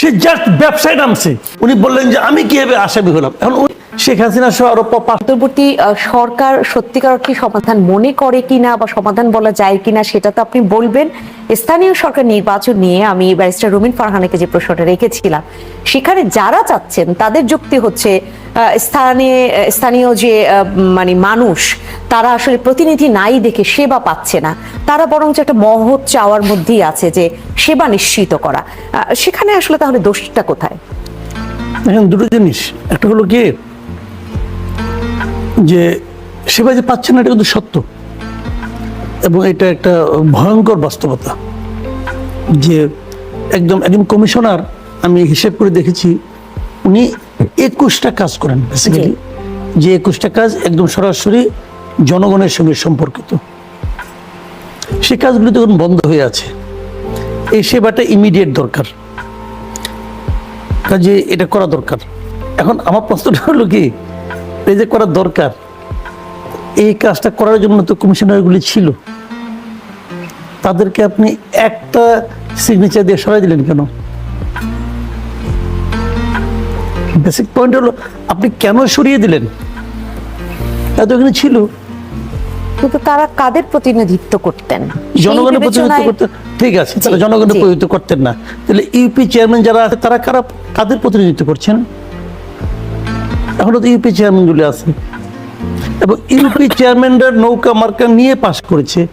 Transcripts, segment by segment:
সে just ব্যবসায় নামছে। উনি বললেন যে, আমি কীভাবে আসামি হলাম? এখন শেখ হাসিনা সহ আরও পার্শ্ববর্তী সরকার সত্যিকার অর্থে সমাধান মনে করে কিনা বা সমাধান বলা যায় কিনা সেটা তো আপনি বলবেন। স্থানীয় সরকার নির্বাচন নিয়ে আমি ব্যারিস্টার রুমিন ফারহানাকে যে প্রশ্নটা রেখেছিলাম, সেখানে যারা চাচ্ছেন তাদের যুক্তি হচ্ছে আহ, স্থানীয় যে মানে মানুষ তারা আসলে প্রতিনিধি নাই দেখে সেবা পাচ্ছে না। তারা বরঞ্চ একটা মহৎ চাওয়ার মধ্যেই আছে যে সেবা নিশ্চিত করা। সেখানে আসলে তাহলে দোষটা কোথায়? দুটো জিনিস। একটা হলো কি যে সেবা যে পাচ্ছে না এটা কিন্তু সত্য। এবং এটা একটা ভয়ঙ্কর বাস্তবতা। যে একদম একজন কমিশনার আমি হিসেব করে দেখেছি উনি একুশটা কাজ করেন বেসিক্যালি যে একুশটা কাজ একদম সরাসরি জনগণের সঙ্গে সম্পর্কিত। সে কাজগুলি তখন বন্ধ হয়ে আছে। এই সেবাটা ইমিডিয়েট দরকার। কাজে এটা করা দরকার। এখন আমার প্রশ্নটা হলো কি এই যে করা দরকার এই কাজটা করার জন্য তো কমিশনারগুলি ছিল। তাদেরকে আপনি একটা সিগনেচার দিয়ে সরাই দিলেন কেন? বেসিক পয়েন্ট হলো আপনি কেন সরিয়ে দিলেন? তা তো এখানে ছিল। কিন্তু তারা কাদের প্রতিনিধিত্ব করতেন? জনগণের প্রতিনিধিত্ব বিবেচনায়- করতে ঠিক আছে তারা জনগণের প্রতিনিধিত্ব করতেন না। তাহলে ইউপি চেয়ারম্যান যারা আছে তারা কারা কাদের প্রতিনিধিত্ব করছেন? এখনও তো ইউপি চেয়ারম্যানগুলি আছে। এবং ইউপি চেয়ারম্যানরা নৌকা মার্কা নিয়ে পাশ করেছে।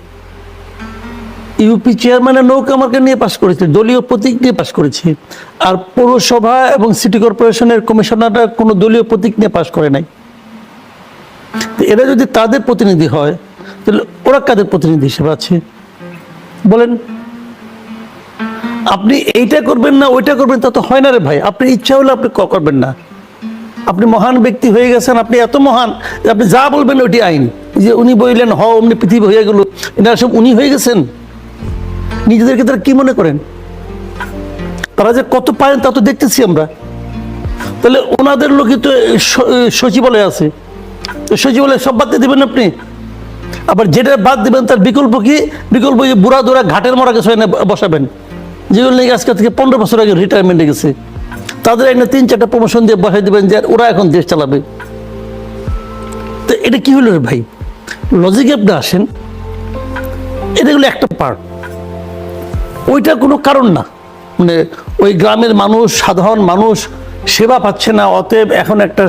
ইউপি চেয়ারম্যানের নৌকা মার্কা নিয়ে পাশ করেছে, দলীয় প্রতীক নিয়ে পাশ করেছে। আর পৌরসভা এবং সিটি কর্পোরেশনের কমিশনাররা কোনো দলীয় প্রতীক নিয়ে পাশ করে নাই। এরা যদি তাদের প্রতিনিধি হয়, তাহলে ওরা কাদের প্রতিনিধি হিসেবে আছে? বলেন। আপনি এইটা করবেন না, ওইটা করবেন, তা তো হয় না রে ভাই। আপনি ইচ্ছা হলে আপনি ক- করবেন না। আপনি মহান ব্যক্তি হয়ে গেছেন, আপনি এত মহান যে আপনি যা বলবেন ওইটি আইন। যে উনি বললেন, হ, অমনি পৃথিবী হয়ে গেল। এটা সব উনি হয়ে গেছেন? নিজেদেরকে তারা কি মনে করেন? তারা যে কত পারেন তা তো দেখতেছি আমরা। তাহলে ওনাদের লোকই তো সচিবালয় আছে। সচিবালয় সব বাদ দিয়ে দেবেন আপনি? আবার যেটা বাদ দিবেন তার বিকল্প কি? বিকল্প যে বুড়া দোড়া ঘাটের মরা গেছে বসাবেন। যেগুলো নাকি আজকে থেকে পনেরো বছর আগে রিটায়ারমেন্টে গেছে। তাদের এনে তিন চারটা প্রমোশন দিয়ে বসাই দেবেন যে ওরা এখন দেশ চালাবে। তো এটা কি হলো ভাই? লজিকে আপনি আসেন। এটা হলো একটা পার্ট ওইটা কোনো কারণ না। মানে ওই গ্রামের মানুষ সাধারণ মানুষ সেবা পাচ্ছে না অতএব এখন একটা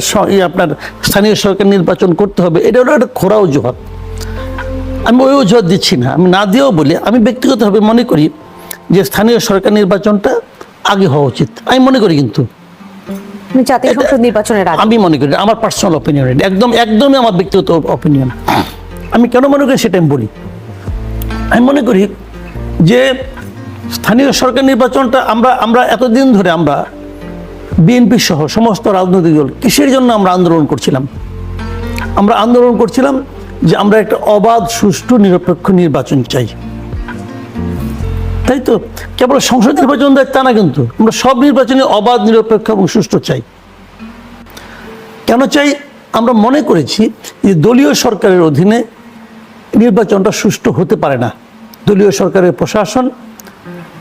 আপনার স্থানীয় সরকার নির্বাচন করতে হবে এটা হলো একটা খোরা অজুহাত আমি ওই অজুহাত দিচ্ছি না আমি না দিয়েও বলি আমি ব্যক্তিগতভাবে মনে করি যে স্থানীয় সরকার নির্বাচনটা আগে হওয়া উচিত। আমি মনে করি কিন্তু। আপনি জাতীয় সংসদ নির্বাচনের আগে। আমি মনে করি আমার পার্সোনাল অপিনিয়ন একদম একদমই আমার ব্যক্তিগত অপিনিয়ন আমি কেন মনে করি সেটা আমি বলি? আমি মনে করি যে স্থানীয় সরকার নির্বাচনটা আমরা আমরা এতদিন ধরে আমরা বিএনপি সহ সমস্ত রাজনৈতিক দল কিসের জন্য আমরা আন্দোলন করছিলাম? আমরা আন্দোলন করছিলাম যে আমরা একটা অবাধ, সুষ্ঠু, নিরপেক্ষ নির্বাচন চাই। তাই তো? কেবল সংসদ নির্বাচন দেয় তা না কিন্তু। আমরা সব নির্বাচনে অবাধ, নিরপেক্ষ এবং সুষ্ঠু চাই। কেন চাই? আমরা মনে করেছি যে দলীয় সরকারের অধীনে নির্বাচনটা সুষ্ঠু হতে পারে না। দলীয় সরকারের প্রশাসন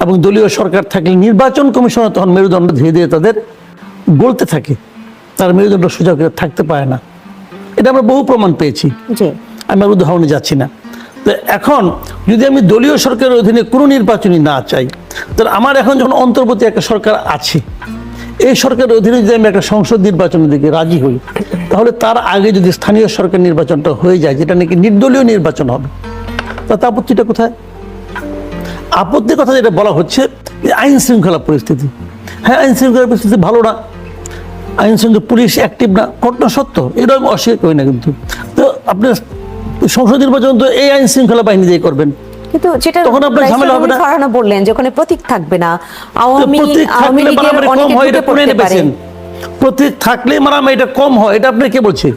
এবং দলীয় সরকার থাকলে নির্বাচন কমিশনার তখন মেরুদণ্ড ধীরে ধীরে তাদের গলতে থাকে। তার মেরুদণ্ড সোজা করে থাকতে পারে না। এটা আমরা বহু প্রমাণ পেয়েছি। আমি আর উদাহরণে যাচ্ছি না। তো এখন যদি আমি দলীয় সরকারের অধীনে কোনো নির্বাচনই না চাই তাহলে আমার এখন যখন অন্তর্বর্তী একটা সরকার আছে এই সরকারের অধীনে যদি আমি একটা সংসদ নির্বাচনের দিকে রাজি হই তাহলে তার আগে যদি স্থানীয় সরকার নির্বাচনটা হয়ে যায় যেটা নাকি নির্দলীয় নির্বাচন হবে তা আপত্তিটা কোথায়? আপত্তির কথা যেটা বলা হচ্ছে যে আইন শৃঙ্খলা পরিস্থিতি। হ্যাঁ আইন শৃঙ্খলা পরিস্থিতি ভালো না। আইন শৃঙ্খলা পুলিশ অ্যাক্টিভ না ঘটনা সত্য এটা আমি অস্বীকার করি না কিন্তু। তো আপনি সংসদ নির্বাচন তো এই আইন শৃঙ্খলা বাহিনী দিয়ে করবেন। কিন্তু যেটা তখন আপনার ঝামেলা হবে না? বললেন যে ওখানে প্রতীক থাকবে না। আওয়ামী আওয়ামী লীগের কম হয় এটা কোনে প্রতীক থাকলে মারামারি এটা কম হয় এটা আপনি কে বলছে?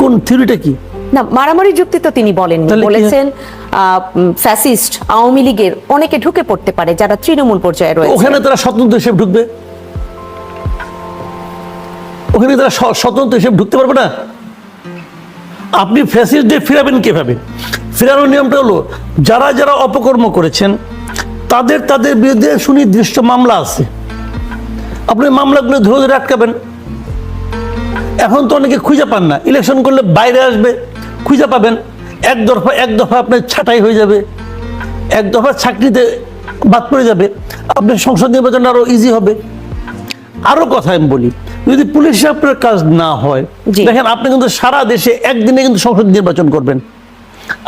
কোন থিওরিটা কি? না মারামারি যুক্তি তো তিনি কি? বলেছেন ফ্যাসিস্ট আওয়ামী লীগের অনেকে ঢুকে পড়তে পারে যারা তৃণমূল পর্যায়ে রয়েছে। ওখানে তারা স্বতন্ত্র হিসেবে ঢুকবে? ওখানে তারা স্বতন্ত্র হিসেবে ঢুকতে পারবে না? আপনি ফ্যাসিলিটি ফিরাবেন কীভাবে? ফেরানোর নিয়মটা হলো যারা যারা অপকর্ম করেছেন তাদের তাদের বিরুদ্ধে সুনির্দিষ্ট মামলা আছে। আপনি মামলাগুলো ধরে ধরে আটকাবেন। এখন তো অনেকে খুঁজে পান না। ইলেকশন করলে বাইরে আসবে। খুঁজে পাবেন। এক দফা এক দফা আপনার ছাঁটাই হয়ে যাবে। এক দফা চাকরিতে বাদ পড়ে যাবে। আপনার সংসদ নির্বাচন আরও ইজি হবে। আরও কথা আমি বলি যদি পুলিশে আপনার কাজ না হয়। দেখেন আপনি কিন্তু সারা দেশে একদিনে কিন্তু সংসদ নির্বাচন করবেন।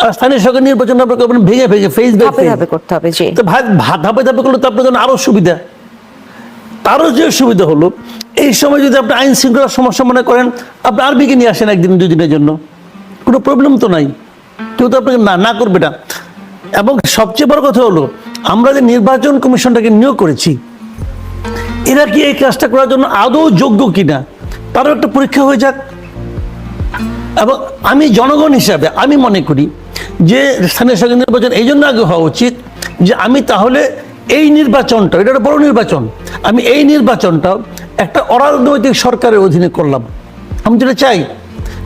আর স্থানীয় সরকার নির্বাচন আপনি করবেন ভেঙে ভেঙে ফেস বাই ধাপে করতে হবে জি। তো ভাই ধাপে ধাপে করলে তো আপনার জন্য আরও সুবিধা। তারও যে সুবিধা হলো এই সময় যদি আপনি আইন শৃঙ্খলার সমস্যা মনে করেন আপনি আর্মিকে নিয়ে আসেন একদিন দুই দিনের জন্য। কোনো প্রবলেম তো নাই। কেউ তো আপনাকে না না করবে না। এবং সবচেয়ে বড় কথা হলো, আমরা যে নির্বাচন কমিশনটাকে নিয়োগ করেছি, এরা কি এই কাজটা করার জন্য আদৌ যোগ্য কিনা, তারও একটা পরীক্ষা হয়ে যাক। এবং আমি জনগণ হিসাবে আমি মনে করি যে স্থানীয় সরকার নির্বাচন এই জন্য আগে হওয়া উচিত যে আমি তাহলে এই নির্বাচনটা, এটা একটা বড় নির্বাচন, আমি এই নির্বাচনটা একটা অরাজনৈতিক সরকারের অধীনে করলাম। আমি যেটা চাই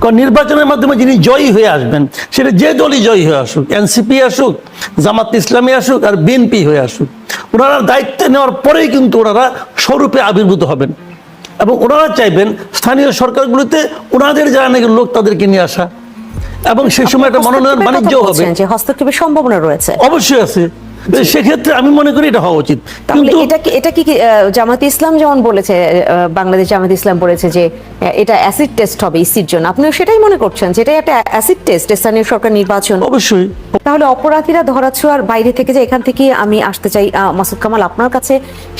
কারণ নির্বাচনের মাধ্যমে যিনি জয়ী হয়ে আসবেন সেটা যে দলই জয়ী হয়ে আসুক এনসিপি আসুক জামাত ইসলামী আসুক আর বিএনপি হয়ে আসুক ওনারা দায়িত্ব নেওয়ার পরেই কিন্তু ওনারা স্বরূপে আবির্ভূত হবেন। এবং ওনারা চাইবেন স্থানীয় সরকারগুলোতে ওনাদের যারা নাকি লোক তাদেরকে নিয়ে আসা। এবং সেই সময় একটা মনোনয়ন বাণিজ্য হবে। হস্তক্ষেপের সম্ভাবনা রয়েছে। অবশ্যই আছে। সেক্ষেত্রে আমি মনে করি এটা হওয়া উচিত। কিন্তু এটা কি এটা কি জামাতে ইসলাম যেমন বলেছে বাংলাদেশ জামাতে ইসলাম বলেছে যে এটা অ্যাসিড টেস্ট হবে ইসির জন্য। আপনিও সেটাই মনে করছেন যে এটা একটা অ্যাসিড টেস্ট স্থানীয় সরকার নির্বাচন। অবশ্যই। তাহলে অপরাধীরা ধরাছোঁয়ার বাইরে থেকে যে এখান থেকে আমি আসতে চাই মাসুদ কামাল আপনার কাছে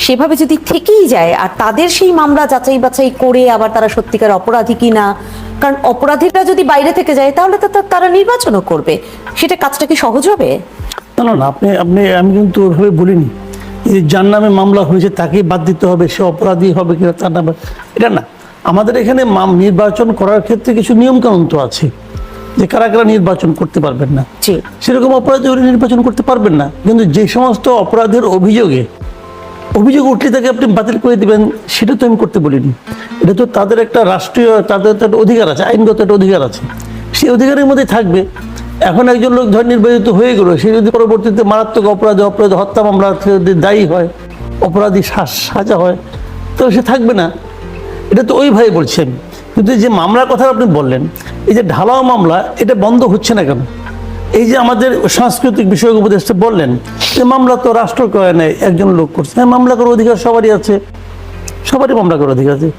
সেভাবে যদি থেকেই যায় আর তাদের সেই মামলা যাচাই বাছাই করে আবার তারা সত্যিকার অপরাধী কিনা কারণ অপরাধীরা যদি বাইরে থেকে যায় তাহলে তো তারা নির্বাচনও করবে। সেটা কাজটা কি সহজ হবে? না না আপনি আপনি আমি কিন্তু ওইভাবে বলিনি। যে যার নামে মামলা হয়েছে তাকেই বাদ দিতে হবে সে অপরাধী হবে কিনা তার নামে। এটা না আমাদের এখানে নির্বাচন করার ক্ষেত্রে কিছু নিয়ম কানুন তো আছে যে কারা কারা নির্বাচন করতে পারবেন না। সেরকম অপরাধী হলে নির্বাচন করতে পারবেন না কিন্তু যে সমস্ত অপরাধের অভিযোগে অভিযোগ উঠলে তাকে আপনি বাতিল করে দিবেন সেটা তো আমি করতে বলিনি। এটা তো তাদের একটা রাষ্ট্রীয় তাদের একটা অধিকার আছে আইনগত একটা অধিকার আছে। সেই অধিকারের মধ্যে থাকবে। এখন একজন লোক ধর নির্বাচিত হয়ে গেল, সে যদি পরবর্তীতে মারাত্মক অপরাধে অপরাধ, হত্যা মামলা যদি দায়ী হয়, অপরাধী সাজা হয় তাহলে সে থাকবে না। এটা তো ওই ভাই বলছেন। কিন্তু যে মামলার কথা আপনি বললেন, এই যে ঢালাও মামলা, এটা বন্ধ হচ্ছে না কেন? এই যে আমাদের সাংস্কৃতিক বিষয় উপদেষ্টা বললেন, যে মামলা তো রাষ্ট্র করে নেয়, একজন লোক করছে। হ্যাঁ মামলা করার অধিকার সবারই আছে, সবারই মামলা করার অধিকার আছে।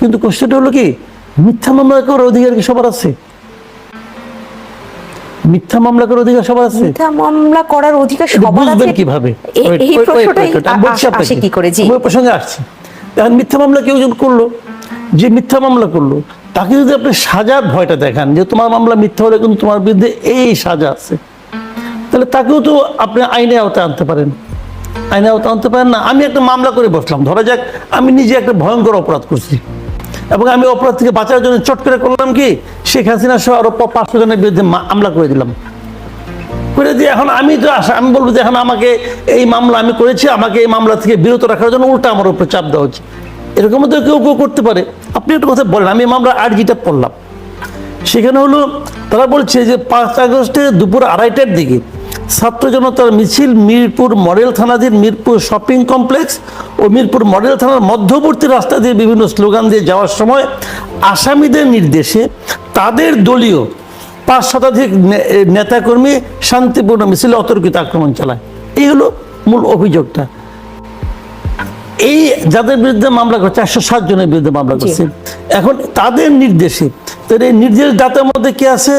কিন্তু কোশ্চেনটা হলো কি, মিথ্যা মামলা করার অধিকার কি সবার আছে? মিথ্যা মামলা করার অধিকার সবার আছে? মিথ্যা মামলা করার অধিকার সবার আছে। কীভাবে? এই- প্রশ্নটাই। আসে কি করে? জি। ওই প্রসঙ্গে আসছি। এখন মিথ্যা মামলা কেউ যখন করল যে মিথ্যা মামলা করল তাকে যদি আপনি সাজার ভয়টা দেখান যে তোমার মামলা মিথ্যা হলে কিন্তু তোমার বিরুদ্ধে এই সাজা আছে তাহলে তাকেও তো আপনি আইনে আওতায় আনতে পারেন। আইনে আওতায় আনতে পারেন না। আমি একটা মামলা করে বসলাম। ধরা যাক আমি নিজে একটা ভয়ঙ্কর অপরাধ করছি। এবং আমি অপরাধ থেকে বাঁচার জন্য চট করে করলাম কি? শেখ হাসিনা সহ আরও পাঁচশো জনের বিরুদ্ধে মামলা করে দিলাম। করে দিয়ে এখন আমি তো আশা- আমি বলব যে এখন আমাকে এই মামলা আমি করেছি, আমাকে এই মামলা থেকে বিরত রাখার জন্য উল্টা আমার উপরে চাপ দেওয়া হচ্ছে এরকম তো কেউ কেউ করতে পারে। আপনি একটা কথা বলেন, আমি মামলা আর্জিটা পড়লাম। সেখানে হলো, তারা বলছে যে পাঁচ আগস্টে দুপুর আড়াইটার দিকে ছাত্র জনতার মিছিল মিরপুর মডেল থানাধীন মিরপুর শপিং কমপ্লেক্স ও মিরপুর মডেল থানার মধ্যবর্তী রাস্তা দিয়ে বিভিন্ন স্লোগান দিয়ে যাওয়ার সময় আসামিদের নির্দেশে তাদের দলীয় পাঁচ শতাধিক নেতাকর্মী শান্তিপূর্ণ মিছিলে অতর্কিত আক্রমণ চালায়। এই হলো মূল অভিযোগটা। এই যাদের বিরুদ্ধে মামলা করছে একশো সাত জনের বিরুদ্ধে মামলা করছে। এখন তাদের নির্দেশে তাদের এই নির্দেশ দাতার মধ্যে কে আছে?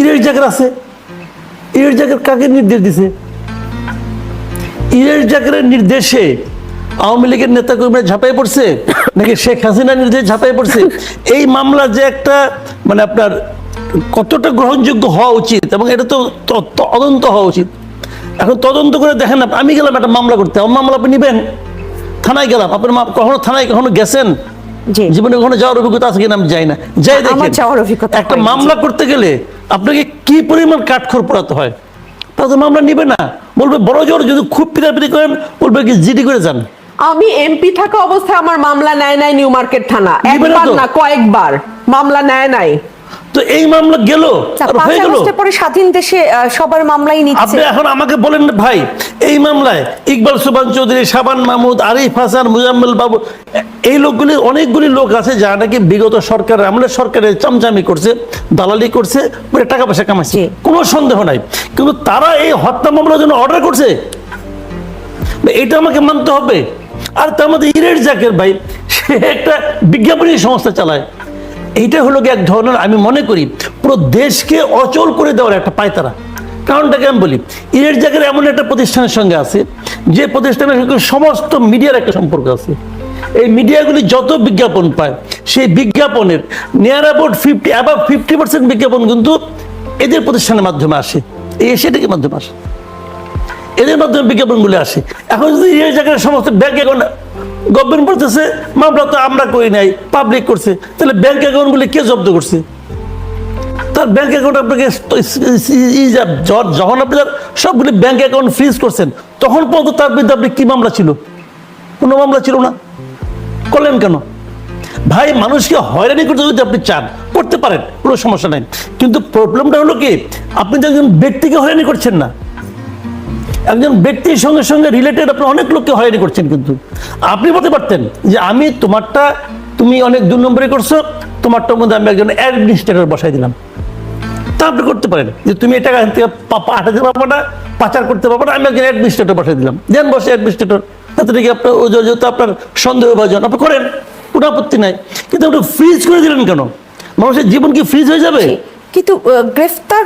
ইরের জাকের আছে। ইরের জাকের কাকে নির্দেশ দিছে? ইরের জাকের নির্দেশে আওয়ামী লীগের নেতা কর্মীরা ঝাঁপাই পড়ছে? নাকি শেখ হাসিনা নির্দেশ ঝাঁপাই পড়ছে? এই মামলা যে একটা মানে আপনার কতটা গ্রহণযোগ্য হওয়া উচিত এবং এটা তো তদন্ত হওয়া উচিত। এখন তদন্ত করে দেখেন না আমি গেলাম একটা মামলা করতে আমার মামলা আপনি নেবেন? থানায় গেলাম আপনার কখনো থানায় কখনো গেছেন? জীবনে কখনো যাওয়ার অভিজ্ঞতা আছে কিনা আমি যাই না। যাই দেখেন অভিজ্ঞতা একটা মামলা করতে গেলে আপনাকে কি পরিমাণ কাঠখড় পড়াতে হয়? তাতে মামলা নিবে না। বলবে বড় জোর যদি খুব পিটাপিটি করেন বলবে কি জিডি করে যান। আমি এমপি থাকা অবস্থায় আমার মামলা নেয় নাই নিউ মার্কেট থানা। একবার না কয়েকবার। মামলা নেয় নাই। তো এই মামলা গেল? আচ্ছা, আর হয়ে গেল? পরে স্বাধীন দেশে সবার মামলাই নিচ্ছে। আপনি এখন আমাকে বলেন না ভাই এই মামলায় ইকবাল সুবান চৌধুরী সাবান মাহমুদ আরিফ হাসান মুজাম্মেল বাবু এই লোকগুলি অনেকগুলি লোক আছে যারা নাকি বিগত সরকার আমলে সরকারের চামচামি করছে দালালি করছে করে টাকা পয়সা কামাচ্ছে। কোনো সন্দেহ নাই। কিন্তু তারা এই হত্যা মামলার জন্য অর্ডার করছে? এটা আমাকে মানতে হবে। আর তার মধ্যে ইরের জাকের ভাই, সে একটা বিজ্ঞাপনী সংস্থা চালায়। এইটা হলো এক ধরনের আমি মনে করি, পুরো দেশকে অচল করে দেওয়ার একটা পায়তারা। কারণটাকে আমি বলি? ইরের জাকের এমন একটা প্রতিষ্ঠানের সঙ্গে আছে, যে প্রতিষ্ঠানের সঙ্গে সমস্ত মিডিয়ার একটা সম্পর্ক আছে। এই মিডিয়াগুলি যত বিজ্ঞাপন পায়, সেই বিজ্ঞাপনের near about fifty about fifty percent বিজ্ঞাপন কিন্তু এদের প্রতিষ্ঠানের মাধ্যমে আসে। এই এশিয়াটিকের মাধ্যমে আসে। এদের মাধ্যমে বিজ্ঞাপন বিজ্ঞাপনগুলো আসে। এখন যদি এই জায়গায় সমস্ত ব্যাংক অ্যাকাউন্ট গভর্নমেন্ট বলতেছে মামলা তো আমরা করি নাই পাবলিক করছে, তাহলে ব্যাংক অ্যাকাউন্টগুলি কে জব্দ করছে? তার ব্যাংক অ্যাকাউন্ট আপনাকে যখন আপনি তার সবগুলি ব্যাংক অ্যাকাউন্ট ফ্রিজ করছেন তখন পর্যন্ত তার বিরুদ্ধে আপনি কি মামলা ছিল কোনো মামলা ছিল না করলেন কেন ভাই মানুষকে হয়রানি করতে যদি আপনি চান করতে পারেন কোনো সমস্যা নাই কিন্তু প্রবলেমটা হলো কি আপনি তো একজন ব্যক্তিকে হয়রানি করছেন না একজন ব্যক্তির সঙ্গে সঙ্গে রিলেটেড আপনি অনেক লোককে হয়রানি করছেন কিন্তু। আপনি বলতে পারতেন যে আমি তোমারটা, তুমি অনেক দু নম্বরে করছ, তোমারটার মধ্যে আমি একজন অ্যাডমিনিস্ট্রেটর বসাই দিলাম। তা আপনি করতে পারেন যে তুমি এটা এখান থেকে পাঠাতে পারব না, পাচার করতে পারব না, আমি একজন অ্যাডমিনিস্ট্রেটর বসাই দিলাম। দেন বসে অ্যাডমিনিস্ট্রেটর তাতে নাকি আপনার ও যেহেতু আপনার সন্দেহ ভাজন আপনি করেন, কোনো আপত্তি নাই। কিন্তু আপনি ফ্রিজ করে দিলেন কেন? মানুষের জীবন কি ফ্রিজ হয়ে যাবে? কিন্তু গ্রেফতার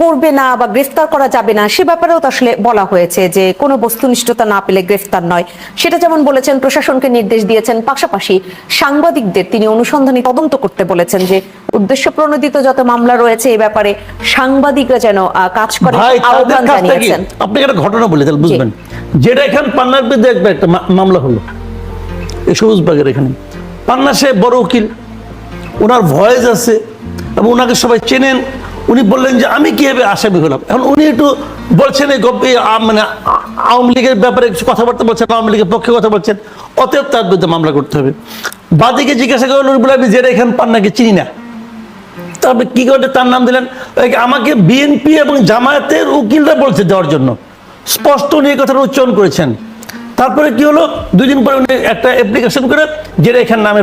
করবে না বা গ্রেফতার করা যাবে না সে ব্যাপারেও তো আসলে বলা হয়েছে যে কোনো বস্তুনিষ্ঠতা না পেলে গ্রেফতার নয়। সেটা যেমন বলেছেন প্রশাসনকে নির্দেশ দিয়েছেন পাশাপাশি সাংবাদিকদের তিনি অনুসন্ধানী তদন্ত করতে বলেছেন যে উদ্দেশ্য প্রণোদিত যত মামলা রয়েছে এই ব্যাপারে সাংবাদিকরা যেন কাজ করে আহ্বান জানিয়েছেন। আপনি একটা ঘটনা বলে তাহলে বুঝবেন? যেটা এখানে পান্নার বিরুদ্ধে একবার একটা মামলা হলো। এই সবুজবাগের এখানে। পান্না সাহেব বড় উকিল। ওনার ভয়েস আছে এবং ওনাকে সবাই চেনেন। উনি বললেন যে, আমি কীভাবে আসামি হলাম? এখন উনি একটু বলছেন এই মানে আওয়ামী লীগের ব্যাপারে কিছু কথাবার্তা বলছেন, আওয়ামী লীগের পক্ষে কথা বলছেন, অতএব তার বিরুদ্ধে মামলা করতে হবে। বাদিকে জিজ্ঞাসা করলেন উনি বলে আমি যেটা এখানে পান্নাকে চিনি না। তারপরে কি করে তার নাম দিলেন? আমাকে বিএনপি এবং জামায়াতের উকিলরা বলছে দেওয়ার জন্য। স্পষ্ট এই কথাটা উচ্চারণ করেছেন। তারপরে কি হলো? দুই দিন পরে উনি একটা অ্যাপ্লিকেশন করে যেটা এখান নামে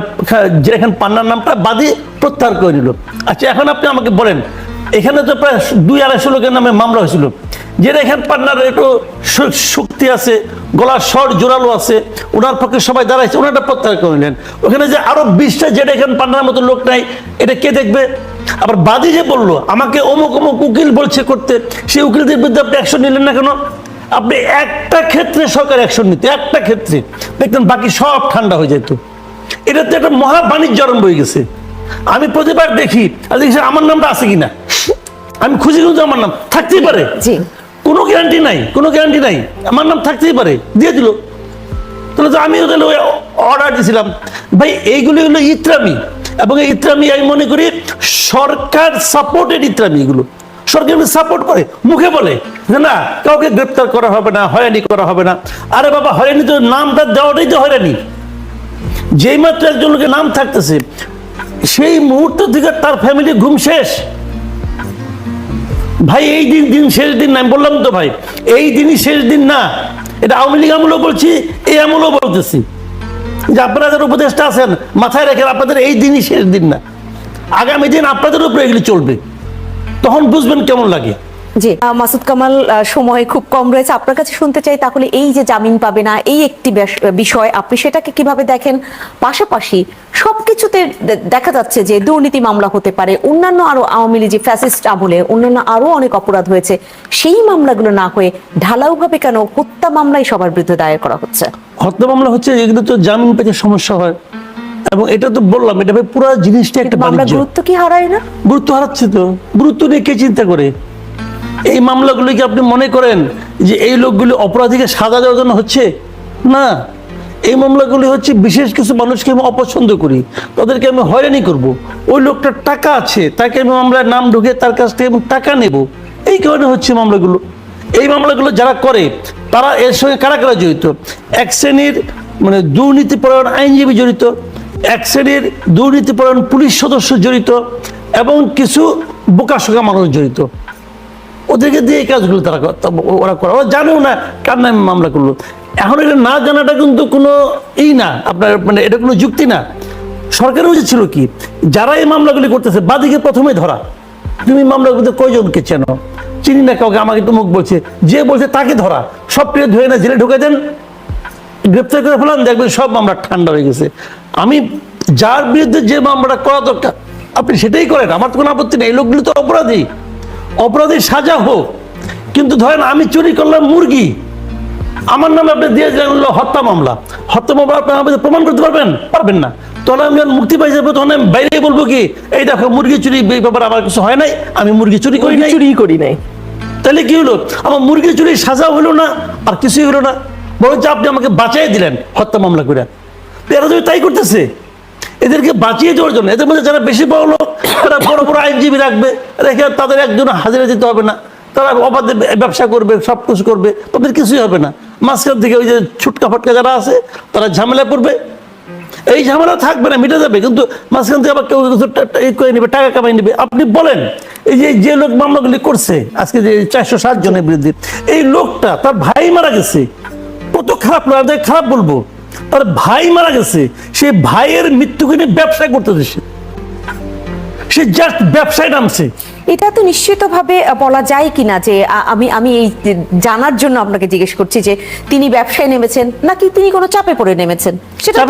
যেটা এখান পান্নার নামটা বাদী প্রত্যাহার করে নিল। আচ্ছা এখন আপনি আমাকে বলেন, এখানে তো প্রায় দুই আড়াইশো লোকের নামে মামলা হয়েছিল। যেটা এখান পান্নার একটু শক্তি আছে, গলার স্বর জোরালো আছে, ওনার পক্ষে সবাই দাঁড়াইছে ওনারটা প্রত্যাহার করে নিলেন। ওখানে যে আরও বিশটা যেটা এখানে পান্নার মতো লোক নাই, এটা কে দেখবে? আবার বাদী যে বলল, আমাকে অমুক অমুক উকিল বলছে করতে, সেই উকিলদের বিরুদ্ধে আপনি অ্যাকশন নিলেন না কেন? আপনি একটা ক্ষেত্রে সরকার অ্যাকশন নিতে একটা ক্ষেত্রে। দেখতেন বাকি সব ঠান্ডা হয়ে যেত। এটা তো একটা মহা বাণিজ্য আরম্ভ হয়ে গেছে। আমি প্রতিবার দেখি আমার নামটা আছে কিনা? আমি খুঁজে কিন্তু আমার নাম থাকতেই পারে। কোনো গ্যারান্টি নাই কোনো গ্যারান্টি নাই। আমার নাম থাকতেই পারে দিয়ে দিল। তাহলে তো আমিও তাহলে অর্ডার দিয়েছিলাম ভাই এইগুলি হলো ইত্রামি। এবং এই ইত্রামি আমি মনে করি সরকার সাপোর্টেড ইত্রামি এগুলো। সরকার সাপোর্ট করে। মুখে বলে যে না, কাউকে গ্রেপ্তার করা হবে না, হয়রানি করা হবে না। আরে বাবা, হয়রানি তো নামটা দেওয়াটাই তো হয়রানি। যেই মাত্র একজন লোকের নাম থাকতেছে, সেই মুহূর্ত থেকে তার ফ্যামিলি ঘুম শেষ। ভাই, এই দিন দিন, শেষ দিন না বললাম তো ভাই, এই দিনই শেষ দিন না। এটা আওয়ামী লীগ আমলও বলছি, এই আমলও বলতেছি। যে আপনারা যারা উপদেষ্টা আছেন, মাথায় রেখে আপনাদের এই দিনই শেষ দিন না। আগামী দিন আপনাদের উপরে এগুলি চলবে। তখন বুঝবেন কেমন লাগে। জি মাসুদ কামাল সময় খুব কম রয়েছে। আপনার কাছে শুনতে চাই তাহলে এই যে জামিন পাবে না এই একটি বিষয় আপনি সেটাকে কীভাবে দেখেন? পাশাপাশি সবকিছুতে দেখা যাচ্ছে যে দুর্নীতি মামলা হতে পারে অন্যান্য আরও আওয়ামী লীগ ফ্যাসিস্ট আমলে অন্যান্য আরও অনেক অপরাধ হয়েছে সেই মামলাগুলো না হয়ে ঢালাওভাবে কেন হত্যা মামলাই সবার বিরুদ্ধে দায়ের করা হচ্ছে? হত্যা মামলা হচ্ছে এগুলো তো জামিন পেতে সমস্যা হয়। এবং এটা তো বললাম এটা ভাই পুরো জিনিসটা একটা বাণিজ্য। গুরুত্ব কি হারায় না? গুরুত্ব হারাচ্ছে তো। গুরুত্ব নিয়ে কে চিন্তা করে? এই মামলাগুলো কি আপনি মনে করেন যে এই লোকগুলি অপরাধীকে সাজা দেওয়ার জন্য হচ্ছে? না। এই মামলাগুলি হচ্ছে বিশেষ কিছু মানুষকে আমি অপছন্দ করি। তাদেরকে আমি হয়রানি করব। ওই লোকটার টাকা আছে তাকে আমি মামলার নাম ঢুকে তার কাছ থেকে আমি টাকা নেব। এই কারণে হচ্ছে মামলাগুলো। এই মামলাগুলো যারা করে তারা এর সঙ্গে কারা কারা জড়িত। এক শ্রেণির মানে দুর্নীতিপরায়ণ আইনজীবী জড়িত। এক শ্রেণির দুর্নীতিপরায়ণ পুলিশ সদস্য জড়িত এবং কিছু বোকাশোকা মানুষ জড়িত। ওদেরকে দিয়ে এই কাজগুলো তারা ওরা করে। ওরা জানেও না কার নামে মামলা করল। এখন এটা না জানাটা কিন্তু কোনো ই না। আপনার মানে এটা কোনো যুক্তি না। সরকারের উচিত ছিল কি, যারা এই মামলাগুলি করতেছে, বাদিকে প্রথমে ধরা। তুমি মামলাগুলিতে কয়জনকে চেনো? চিনি না কাউকে, আমাকে তো মুখ বলছে। যে বলছে তাকে ধরা। সব প্রিয় ধরে না, জেলে ঢুকে দেন। গ্রেপ্তার করে ফেলান, দেখবেন সব মামলা ঠান্ডা হয়ে গেছে। আমি যার বিরুদ্ধে যে মামলাটা করা দরকার আপনি সেটাই করেন। আমার তো কোনো আপত্তি নেই। এই লোকগুলো তো অপরাধী। অপরাধী সাজা হোক। কিন্তু ধরেন আমি চুরি করলাম মুরগি। আমার নামে আপনি দিয়ে দিলেন হত্যা মামলা। হত্যা মামলা আপনি আমাদের প্রমাণ করতে পারবেন? পারবেন না। তখন আমি যখন মুক্তি পাই যাব তখন আমি বাইরে বলব কি এই দেখো মুরগি চুরি এই ব্যাপারে আমার কিছু হয় নাই। আমি মুরগি চুরি করি নাই। চুরি করি নাই। তাহলে কি হলো? আমার মুরগি চুরি সাজা হলো না আর কিছুই হলো না। বরঞ্চ আপনি আমাকে বাঁচাই দিলেন হত্যা মামলা করে। এরা তাই করতেছে। এদেরকে বাঁচিয়ে দেওয়ার জন্য, এদের মধ্যে যারা বেশি বড় লোক, তারা বড় বড় আইনজীবী রাখবে, রেখে তাদের একজন হাজিরা দিতে হবে না। তারা অবাধে ব্যবসা করবে, সব কিছু করবে, তাদের কিছুই হবে না। মাঝখান থেকে ওই যে ছুটকা ফটকা যারা আছে, তারা ঝামেলা করবে এই ঝামেলা থাকবে না, মিটে যাবে, কিন্তু মাঝখান থেকে আবার কেউ করে নেবে, টাকা কামাই নেবে। আপনি বলেন, এই যে যে লোক মামলাগুলি করছে, আজকে যে চারশো ষাট জনের বিরুদ্ধে, এই লোকটা তার ভাই মারা গেছে। কত খারাপ লোক খারাপ বলব। তার ভাই মারা গেছে। সে ভাইয়ের মৃত্যুকে নিয়ে ব্যবসা করতেছে সে। সে জাস্ট ব্যবসায় নামছে। এটা তো নিশ্চিতভাবে বলা যায় কিনা যে আমি আমি এই জানার জন্য আপনাকে জিজ্ঞেস করছি যে তিনি ব্যবসায় নেমেছেন নাকি তিনি কোনো চাপে পড়ে নেমেছেন? সেটা